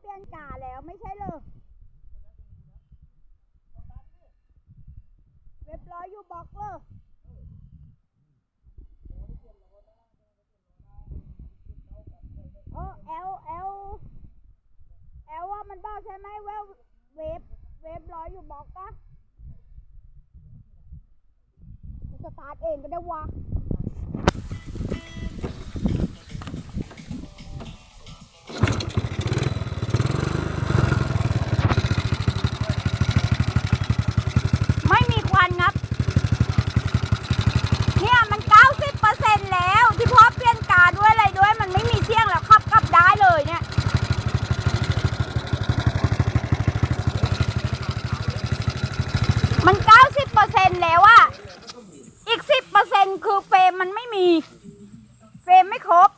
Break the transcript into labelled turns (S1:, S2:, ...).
S1: เปลี่ยนกาแล้วไม่ใช่เหรอเว็บร้อยอยู่บล็อกเหรอเออเอลเอลเอลว่ามันบอกใช่ไหมเว่าเว็บเว็บร้อยอยู่บล็อกก็สตาร์ทเองก็ได้วะ มัน 90%แล้วอะอีกสิบเปอร์เ10%คือเฟรมมันไม่มี เฟรมไม่ครบ